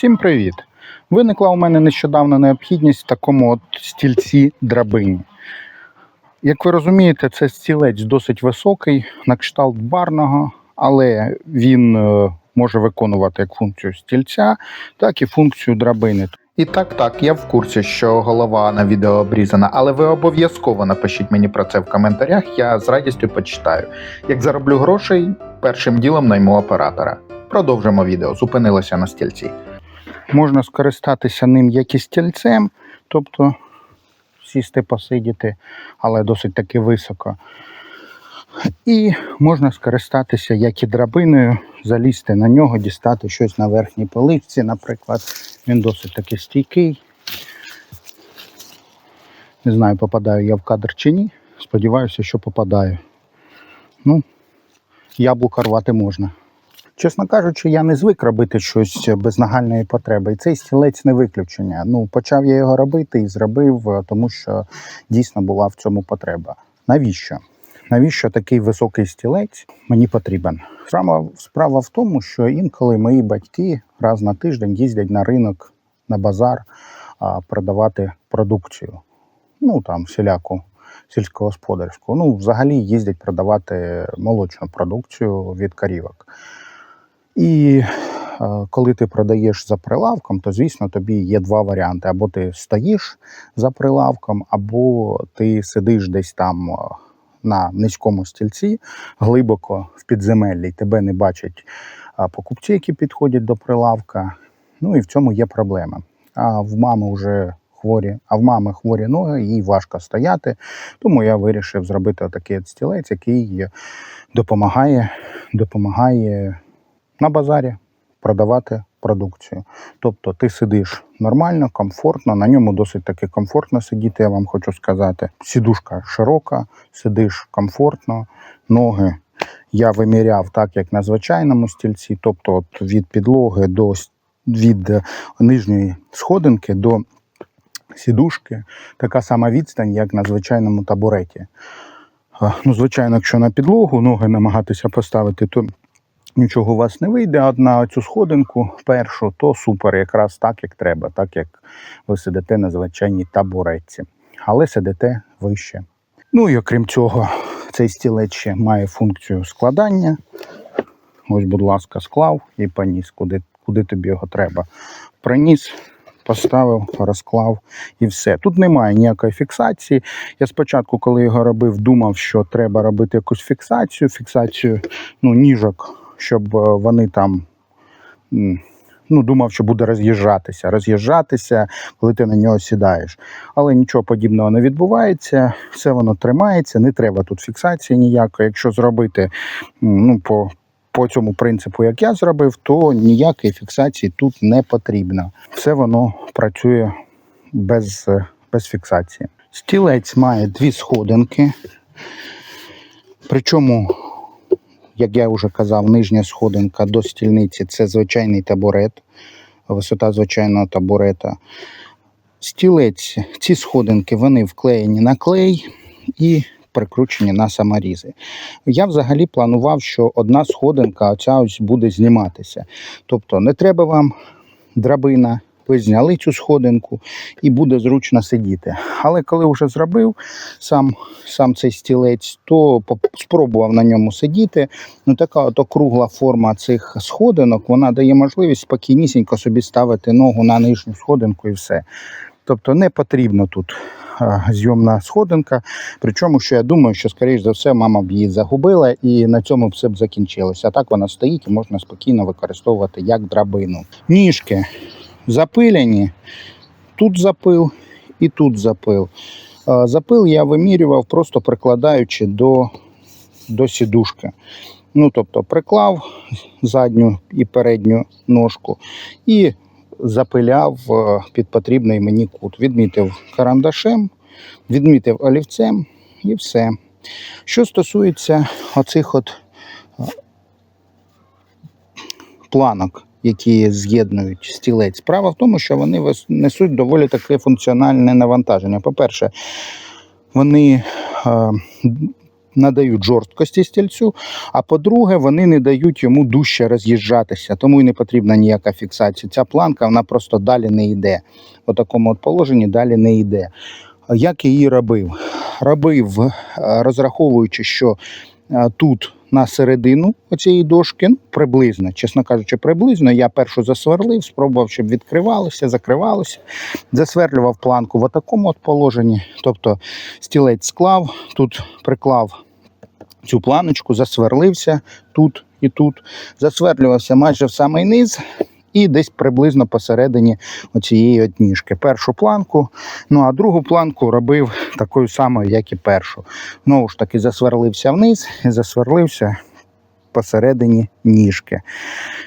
Всім привіт! Виникла у мене нещодавно необхідність в такому от стільці драбині. Як ви розумієте, це стілець досить високий, на кшталт барного, але він е, може виконувати як функцію стільця, так і функцію драбини. І так, так, я в курсі, що голова на відео обрізана, але ви обов'язково напишіть мені про це в коментарях, я з радістю почитаю. Як зароблю грошей, першим ділом найму оператора. Продовжимо відео, зупинилося на стільці. Можна скористатися ним як і стільцем, тобто сісти посидіти, але досить таки високо. І можна скористатися як і драбиною, залізти на нього, дістати щось на верхній поличці, наприклад. Він досить таки стійкий. Не знаю, попадаю я в кадр чи ні. Сподіваюся, що попадаю. Ну, яблука рвати можна. Чесно кажучи, я не звик робити щось без нагальної потреби. І цей стілець не виключення. Ну, почав я його робити і зробив, е, тому що дійсно була в цьому потреба. Навіщо? Навіщо такий високий стілець мені потрібен? Справа, справа в тому, що інколи мої батьки раз на тиждень їздять на ринок, на базар а, продавати продукцію. Ну там всіляку сільськогосподарську. Ну, взагалі їздять продавати молочну продукцію від корівок. І е, коли ти продаєш за прилавком, то звісно тобі є два варіанти: або ти стоїш за прилавком, або ти сидиш десь там е, на низькому стільці, глибоко в підземеллі, і тебе не бачать а, покупці, які підходять до прилавка. Ну і в цьому є проблема. А в мами вже хворі, а в мами хворі ноги, їй важко стояти. Тому я вирішив зробити отакий стілець, який допомагає, допомагає на базарі продавати продукцію. Тобто ти сидиш нормально, комфортно, на ньому досить таки комфортно сидіти, я вам хочу сказати. Сідушка широка, сидиш комфортно, ноги я виміряв так, як на звичайному стільці, тобто от від підлоги до від е, нижньої сходинки до сідушки така сама відстань, як на звичайному табуреті. Ну, звичайно, якщо на підлогу ноги намагатися поставити, то нічого у вас не вийде. На цю сходинку першу, то супер, якраз так, як треба, так як ви сидите на звичайній табуретці, але сидите вище. Ну і окрім цього, цей стілець ще має функцію складання. Ось, будь ласка, склав і поніс, куди, куди тобі його треба. Приніс, поставив, розклав і все. Тут немає ніякої фіксації. Я спочатку, коли його робив, думав, що треба робити якусь фіксацію, фіксацію ну, ніжок, щоб е, вони там. Ну, думав, що буде роз'їжджатися, роз'їжджатися, коли ти на нього сідаєш. Але нічого подібного не відбувається, все воно тримається, не треба тут фіксації ніякої. Якщо зробити ну, по, по цьому принципу, як я зробив, то ніякої фіксації тут не потрібно. Все воно працює без, е, без фіксації. Стілець має дві сходинки. Причому, як я вже казав, нижня сходинка до стільниці це звичайний табурет, висота звичайного табурета. Стілець, ці сходинки вони вклеєні на клей і прикручені на саморізи. Я взагалі планував, що одна сходинка оця ось буде зніматися. Тобто не треба вам драбина, ви зняли цю сходинку і буде зручно сидіти. Але коли вже зробив сам, сам цей стілець, то спробував на ньому сидіти. Ну, така от округла форма цих сходинок, вона дає можливість спокійнісінько собі ставити ногу на нижню сходинку і все. Тобто не потрібно тут зйомна сходинка. Причому, що я думаю, що, скоріш за все, мама б її загубила і на цьому все б закінчилося. А так вона стоїть і можна спокійно використовувати як драбину. Ніжки запилені, тут запил і тут запил. Запил я вимірював, просто прикладаючи до, до сідушки. Ну, тобто приклав задню і передню ножку і запиляв е, під потрібний мені кут. Відмітив карандашем, відмітив олівцем і все. Що стосується оцих от е, планок, які з'єднують стілець, справа в тому, що вони несуть доволі таке функціональне навантаження. По-перше, вони е, надають жорсткості стільцю, а по-друге, вони не дають йому дужче роз'їжджатися, тому і не потрібна ніяка фіксація. Ця планка вона просто далі не йде. У такому от положенні далі не йде. Як її робив? Робив, е, розраховуючи, що тут на середину цієї дошки, ну, приблизно, чесно кажучи, приблизно, я першу засверлив, спробував, щоб відкривалося, закривалося, засверлював планку в такому от положенні. Тобто стілець склав, тут приклав цю планочку, засверлився тут і тут, засверлювався майже в самий низ. І десь приблизно посередині оцієї от ніжки. Першу планку, ну а другу планку робив такою самою, як і першу. Знову ж таки, засверлився вниз і засверлився посередині ніжки.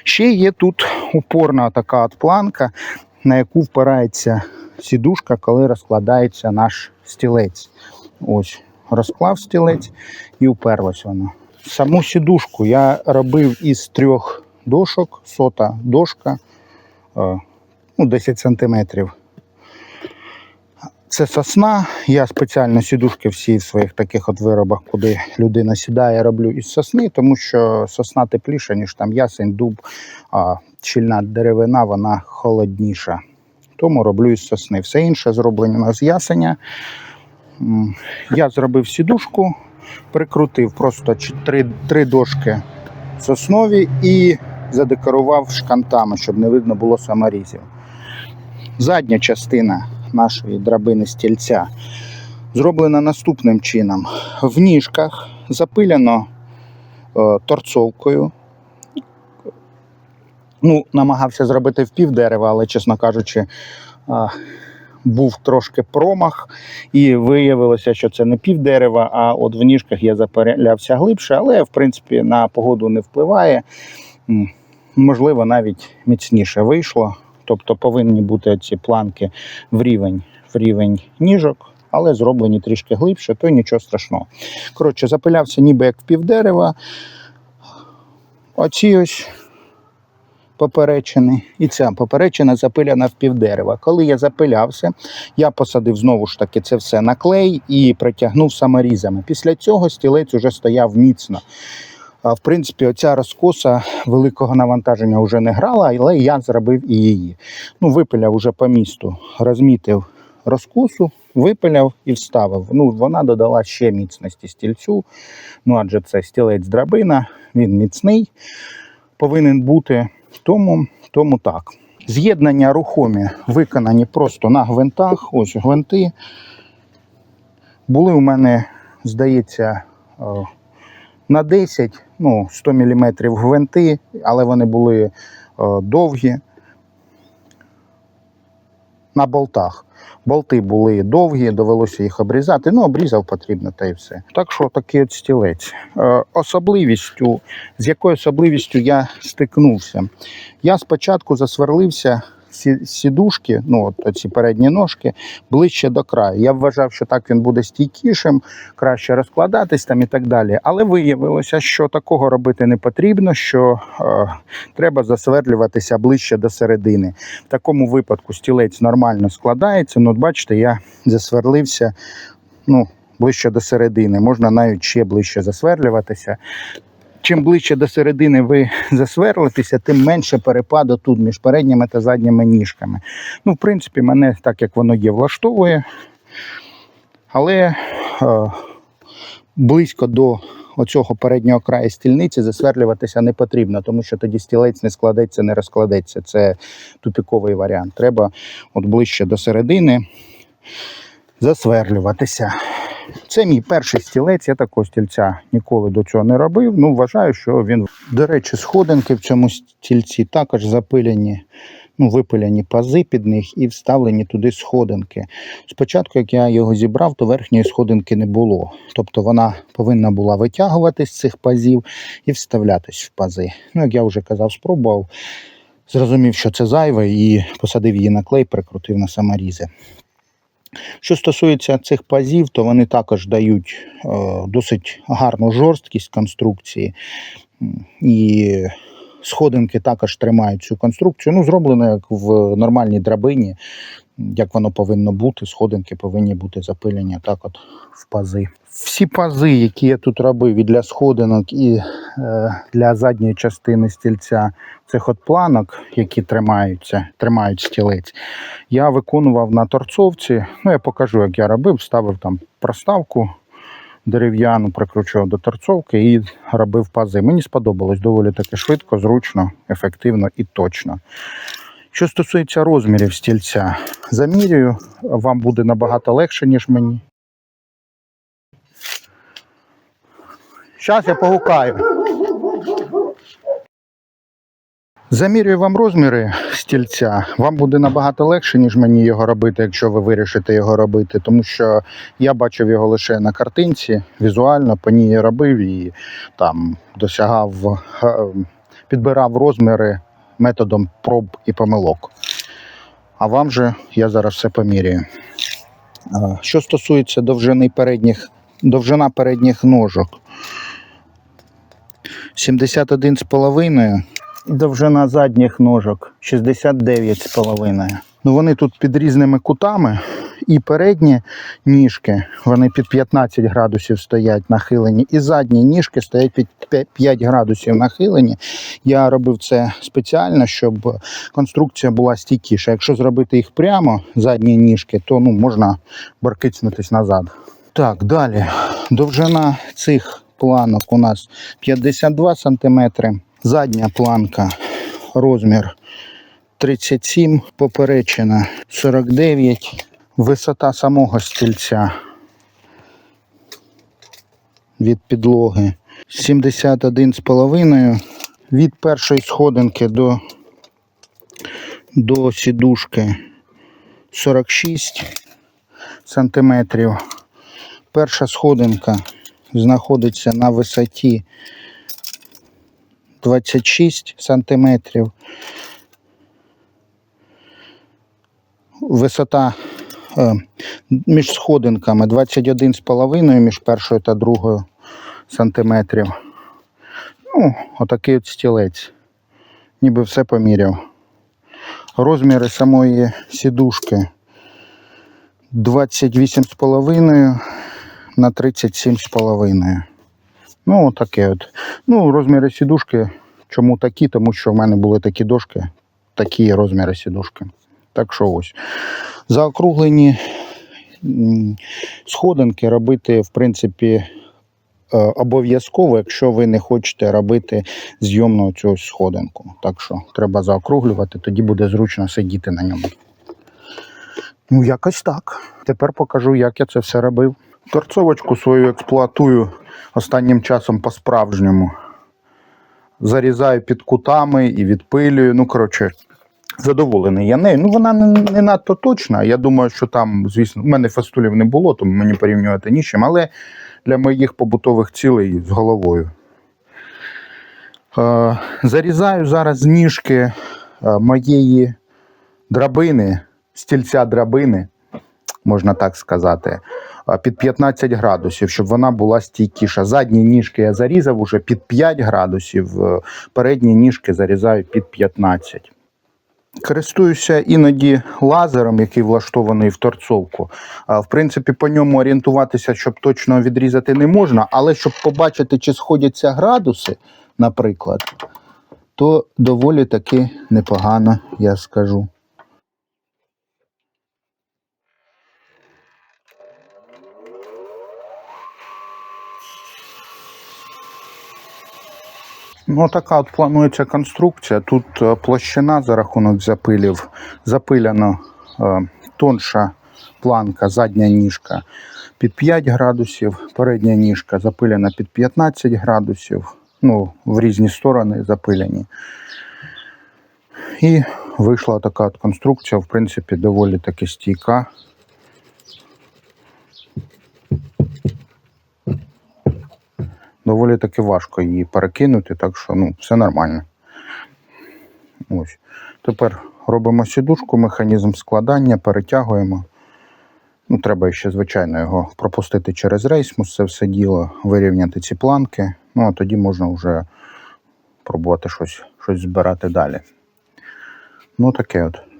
Ще є тут упорна така от планка, на яку впирається сідушка, коли розкладається наш стілець. Ось, розклав стілець і уперлось воно. Саму сідушку я робив із трьох дошок, сота дошка, е, ну, 10 сантиметрів. Це сосна. Я спеціально сідушки всі в своїх таких от виробах, куди людина сідає, роблю із сосни, тому що сосна тепліша, ніж там ясень, дуб, а щільна деревина, вона холодніша. Тому роблю із сосни. Все інше зроблено з ясеня. Я зробив сідушку, прикрутив просто три, три дошки соснові і задекорував шкантами, щоб не видно було саморізів. Задня частина нашої драбини стільця зроблена наступним чином. В ніжках запилено е, торцовкою. Ну, намагався зробити в пів дерева, але, чесно кажучи, а, був трошки промах, і виявилося, що це не пів дерева, а от в ніжках я запилявся глибше, але в принципі на погоду не впливає. Можливо, навіть міцніше вийшло. Тобто повинні бути ці планки в рівень, в рівень ніжок, але зроблені трішки глибше, то нічого страшного. Коротше, запилявся ніби як в півдерева. Оці ось поперечини, і ця поперечина запиляна в півдерева. Коли я запилявся, я посадив знову ж таки це все на клей і притягнув саморізами. Після цього стілець уже стояв міцно. В принципі, оця розкоса великого навантаження вже не грала, але я зробив і її. Ну, випиляв уже по місту, розмітив розкосу, випиляв і вставив. Ну, вона додала ще міцності стільцю. Ну, адже це стілець драбина, він міцний, повинен бути. Тому, тому так. З'єднання рухомі виконані просто на гвинтах. Ось гвинти. Були у мене, здається, е, на 10, ну, 100 мм гвинти, але вони були е, довгі. На болтах. Болти були довгі, довелося їх обрізати. Ну, обрізав потрібно та й все. Так що такий от стілець. Е, особливістю, з якою особливістю я стикнувся. Я спочатку засверлився сідушки, ну от ці передні ножки, ближче до краю. Я вважав, що так він буде стійкішим, краще розкладатись там і так далі. Але виявилося, що такого робити не потрібно, що е, треба засверлюватися ближче до середини. В такому випадку стілець нормально складається. Ну, от бачите, я засверлився ну, ближче до середини. Можна навіть ще ближче засверлюватися. Чим ближче до середини ви засверлитеся, тим менше перепаду тут між передніми та задніми ніжками. Ну, в принципі, мене так як воно є, влаштовує. Але е, близько до оцього переднього краю стільниці засверлюватися не потрібно, тому що тоді стілець не складеться, не розкладеться. Це тупіковий варіант. Треба от ближче до середини засверлюватися. Це мій перший стілець. Я такого стільця ніколи до цього не робив. Ну, вважаю, що він. До речі, сходинки в цьому стільці також запилені, ну, випиляні пази під них і вставлені туди сходинки. Спочатку, як я його зібрав, то верхньої сходинки не було. Тобто вона повинна була витягуватись з цих пазів і вставлятись в пази. Ну, як я вже казав, спробував. Зрозумів, що це зайве, і посадив її на клей, прикрутив на саморізи. Що стосується цих пазів, то вони також дають е, досить гарну жорсткість конструкції. І сходинки також тримають цю конструкцію. Ну, зроблено як в нормальній драбині. Як воно повинно бути. Сходинки повинні бути запилені так от в пази. Всі пази, які я тут робив і для сходинок, і е, для задньої частини стільця цих от планок, які тримаються, тримають стілець, я виконував на торцовці. Ну, я покажу, як я робив, ставив там проставку дерев'яну, прикручував до торцовки і робив пази. Мені сподобалось доволі таки швидко, зручно, ефективно і точно. Що стосується розмірів стільця, замірюю, вам буде набагато легше, ніж мені. Зараз я погукаю. Замірюю вам розміри стільця. Вам буде набагато легше, ніж мені його робити, якщо ви вирішите його робити. Тому що я бачив його лише на картинці, візуально по ній я робив і там досягав, е, підбирав розміри методом проб і помилок. А вам же я зараз все поміряю. Що стосується довжини передніх, довжина передніх ножок 71,5 і довжина задніх ножок 69,5. Ну, вони тут під різними кутами, і передні ніжки вони під 15 градусів стоять нахилені, і задні ніжки стоять під 5 градусів нахилені. Я робив це спеціально, щоб конструкція була стійкіша. Якщо зробити їх прямо, задні ніжки, то ну, можна баркицнутись назад. Так, далі. Довжина цих планок у нас 52 см. Задня планка розмір 37, поперечина 49, висота самого стільця від підлоги 71,5. Від першої сходинки до, до сідушки 46 сантиметрів. Перша сходинка знаходиться на висоті 26 сантиметрів. Висота е, між сходинками 21,5 між першою та другою сантиметрів. Ну, отакий от стілець. Ніби все поміряв. Розміри самої сідушки 28,5 на 37,5. Ну, таке от. Ну, розміри сідушки. Чому такі? Тому що в мене були такі дошки, такі розміри сідушки. Так що ось. Заокруглені сходинки робити, в принципі, е, обов'язково, якщо ви не хочете робити зйомну цю сходинку. Так що треба заокруглювати, тоді буде зручно сидіти на ньому. Ну, якось так. Тепер покажу, як я це все робив. Торцовочку свою експлуатую останнім часом по-справжньому. Зарізаю під кутами і відпилюю. Ну, коротше, задоволений я нею. Ну, вона не, не надто точна. Я думаю, що там, звісно, в мене фастулів не було, тому мені порівнювати нічим, але для моїх побутових цілей з головою. Е, зарізаю зараз ніжки е, моєї драбини, стільця драбини, можна так сказати, е, під 15 градусів, щоб вона була стійкіша. Задні ніжки я зарізав уже під 5 градусів, е, передні ніжки зарізаю під 15. Користуюся іноді лазером, який влаштований в торцовку. В принципі, по ньому орієнтуватися, щоб точно відрізати не можна, але щоб побачити, чи сходяться градуси, наприклад, то доволі таки непогано, я скажу. Ну, така от планується конструкція. Тут е, площина за рахунок запилів запиляно е, тонша планка, задня ніжка під 5 градусів, передня ніжка запилена під 15 градусів, ну, в різні сторони запилені. І вийшла така от конструкція, в принципі, доволі таки стійка. Доволі таки важко її перекинути, так що ну, все нормально. Ось. Тепер робимо сідушку, механізм складання, перетягуємо. Ну, Треба ще, звичайно, його пропустити через рейсмус, це все діло, вирівняти ці планки. Ну, а тоді можна вже пробувати щось, щось збирати далі. Ну, таке от.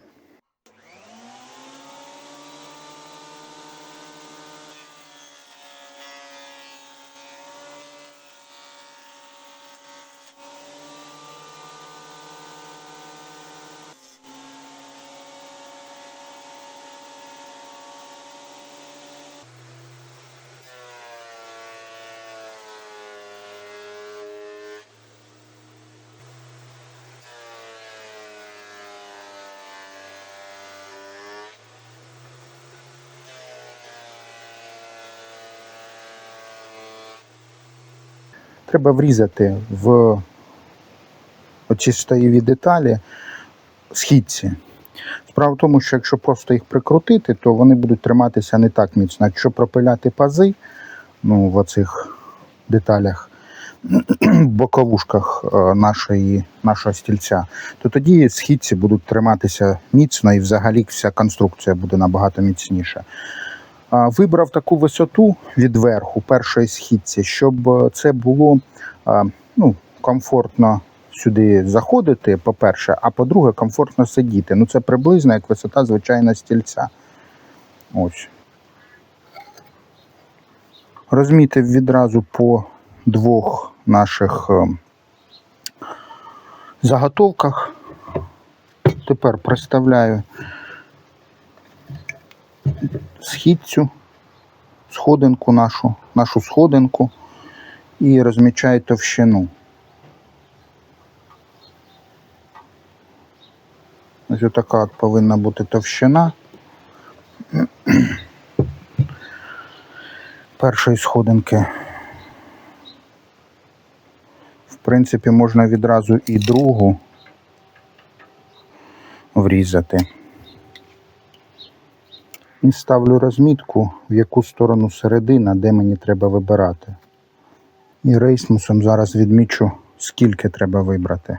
Треба врізати в оці стоєві деталі східці. Справа в тому, що якщо просто їх прикрутити, то вони будуть триматися не так міцно. Якщо пропиляти пази, ну, в оцих деталях, боковушках е, нашої, нашого стільця, то тоді східці будуть триматися міцно і взагалі вся конструкція буде набагато міцніша. Вибрав таку висоту від верху першої східці, щоб е, це було ну, комфортно сюди заходити, по-перше, а по-друге, комфортно сидіти. Ну, це приблизно як висота звичайного стільця. Ось. Розмітив відразу по двох наших е, заготовках. Тепер приставляю східцю, сходинку нашу, нашу сходинку і розмічаю товщину. Ось така от повинна бути товщина. Першої сходинки. В принципі, можна відразу і другу врізати. І ставлю розмітку, в яку сторону середина, де мені треба вибирати. І рейсмусом зараз відмічу, скільки треба вибрати.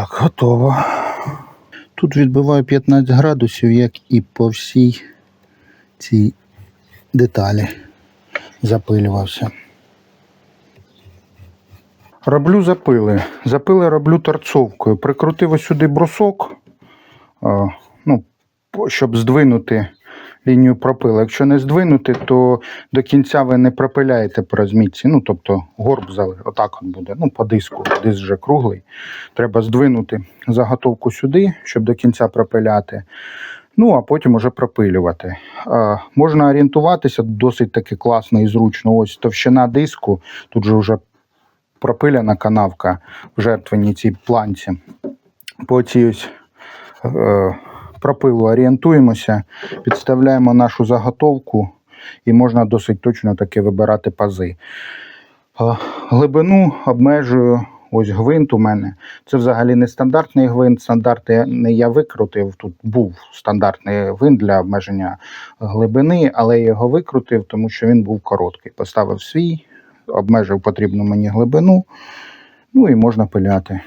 Так, готово. Тут відбиваю 15 градусів, як і по всій цій деталі запилювався. Роблю запили. Запили роблю торцовкою. Прикрутив ось сюди брусок, ну, щоб здвинути лінію пропила. Якщо не здвинути, то до кінця ви не пропиляєте по розмітці. Ну, тобто горб отак от буде. Ну, по диску, диск вже круглий. Треба здвинути заготовку сюди, щоб до кінця пропиляти. Ну, а потім уже пропилювати. А, можна орієнтуватися досить таки класно і зручно. Ось товщина диску, тут же вже пропиляна канавка в жертвеній цій планці. По цій ось е, пропилу орієнтуємося, підставляємо нашу заготовку і можна досить точно таки вибирати пази. Глибину обмежую. Ось гвинт у мене. Це взагалі не стандартний гвинт. Стандартний я викрутив. Тут був стандартний гвинт для обмеження глибини, але я його викрутив, тому що він був короткий. Поставив свій, обмежив потрібну мені глибину. Ну і можна пиляти.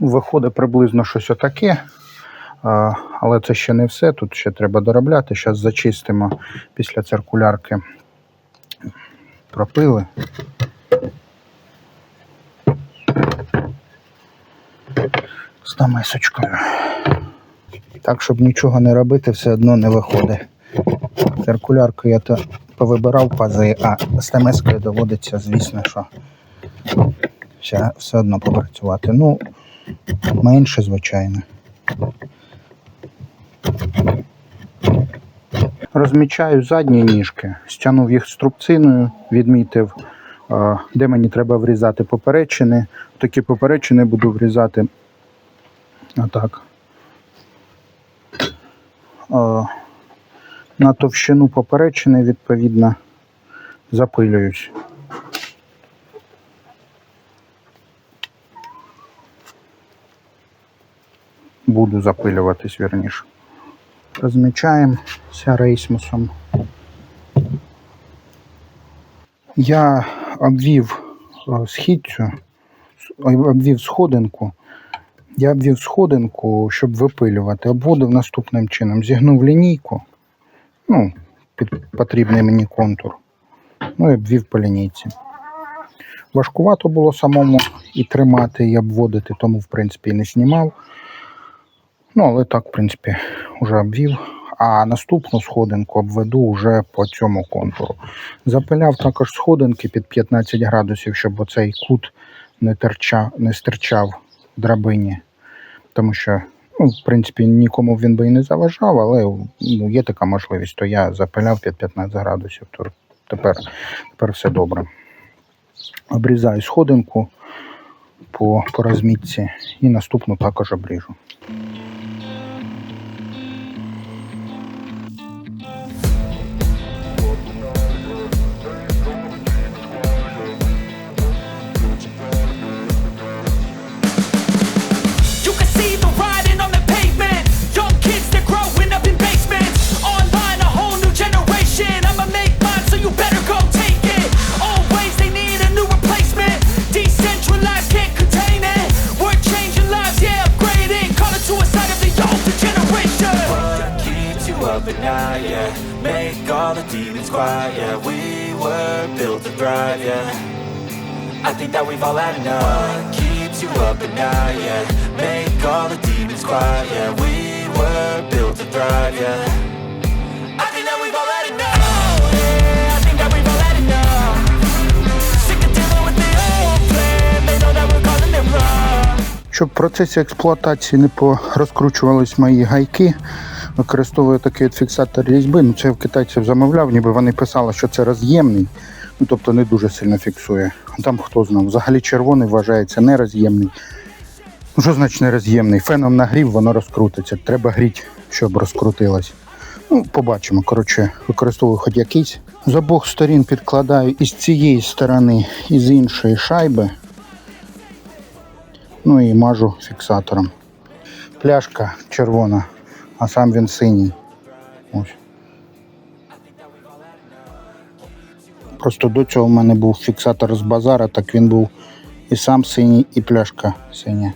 Виходить приблизно щось отаке. Але це ще не все. Тут ще треба доробляти. Зараз зачистимо після циркулярки пропили. З намисочкою. Так, щоб нічого не робити, все одно не виходить. Циркуляркою я то повибирав пази, а з намискою доводиться, звісно, що все одно попрацювати. Ну, менше, звичайно. Розмічаю задні ніжки, стягнув їх струбциною, відмітив, де мені треба врізати поперечини. Такі поперечини буду врізати отак. На товщину поперечини, відповідно, запилююсь. Буду запилюватись вірніше. Розмічаємося рейсмусом. Я обвів е, східцю, обвів сходинку. Я обвів сходинку, щоб випилювати. Обводив наступним чином. Зігнув лінійку, ну, під потрібний мені контур. Ну і обвів по лінійці. Важкувато було самому і тримати, і обводити, тому, в принципі, і не знімав. Ну, але так, в принципі, вже обвів. А наступну сходинку обведу вже по цьому контуру. Запиляв також сходинки під 15 градусів, щоб оцей кут не, терчав, не стирчав в драбині. Тому що, ну, в принципі, нікому він би і не заважав, але ну, є така можливість, то я запиляв під 15 градусів. То тепер, тепер все добре. Обрізаю сходинку по, по розмітці і наступну також обріжу. The yeah We were built to thrive, yeah I think that we've all had enough What keeps you up at night, yeah Make all the demons quiet, yeah We were built to thrive, yeah Oh, Щоб в процесі експлуатації не порозкручувались мої гайки, використовую такий от фіксатор різьби. Ну, це в китайців замовляв, ніби вони писали, що це роз'ємний, ну тобто не дуже сильно фіксує. А Там хто знав. Взагалі червоний вважається нероз'ємний. Ну, що значить нероз'ємний? Феном нагрів, воно розкрутиться. Треба гріти, щоб розкрутилось. Ну, побачимо. Коротше, використовую хоч якийсь. З обох сторін підкладаю із цієї сторони і з іншої шайби. Ну і мажу фіксатором. Пляшка червона, а сам він синій. Ось. Просто до цього в мене був фіксатор з базара, так він був і сам синій, і пляшка синя.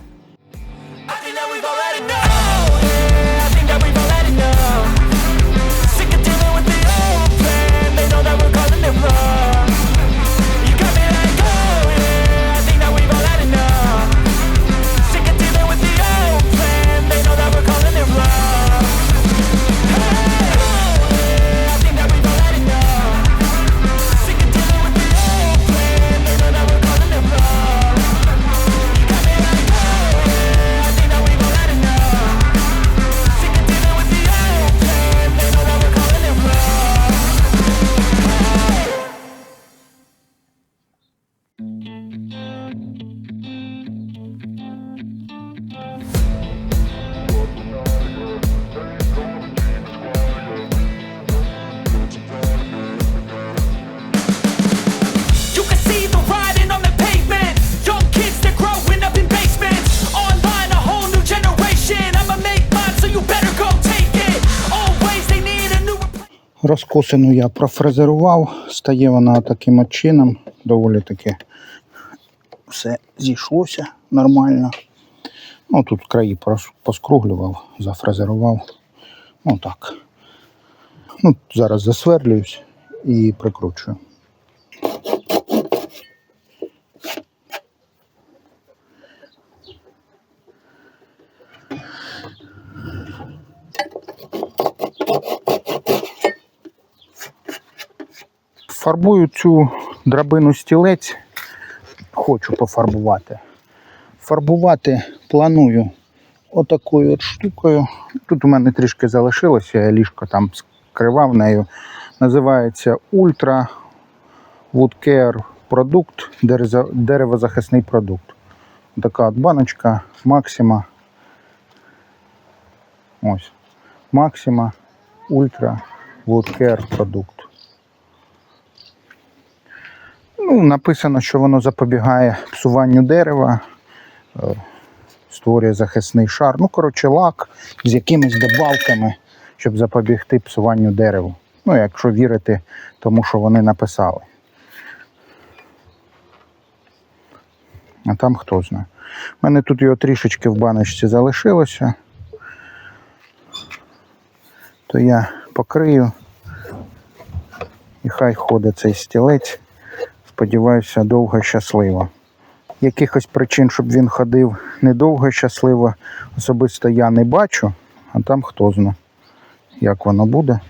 Розкосину я профрезерував, стає вона таким от чином, доволі таки все зійшлося нормально. Ну, тут краї поскруглював, зафрезерував. Ну так. Ну, зараз засверлююсь і прикручую. Фарбую цю драбину стілець, хочу пофарбувати. Фарбувати планую отакою от штукою. Тут у мене трішки залишилося, я ліжко там скривав нею. Називається Ultra Woodcare продукт, деревозахисний продукт. Така от баночка Максима. Ось. Максима Ультра Woodcare продукт. Ну, написано, що воно запобігає псуванню дерева, е, створює захисний шар. Ну, коротше, лак з якимись добавками, щоб запобігти псуванню дереву. Ну, якщо вірити тому, що вони написали. А там хто знає. У мене тут його трішечки в баночці залишилося. То я покрию. І хай ходить цей стілець. Сподіваюся, довго щасливо. Якихось причин, щоб він ходив недовго і щасливо, особисто я не бачу, а там хто зна, як воно буде.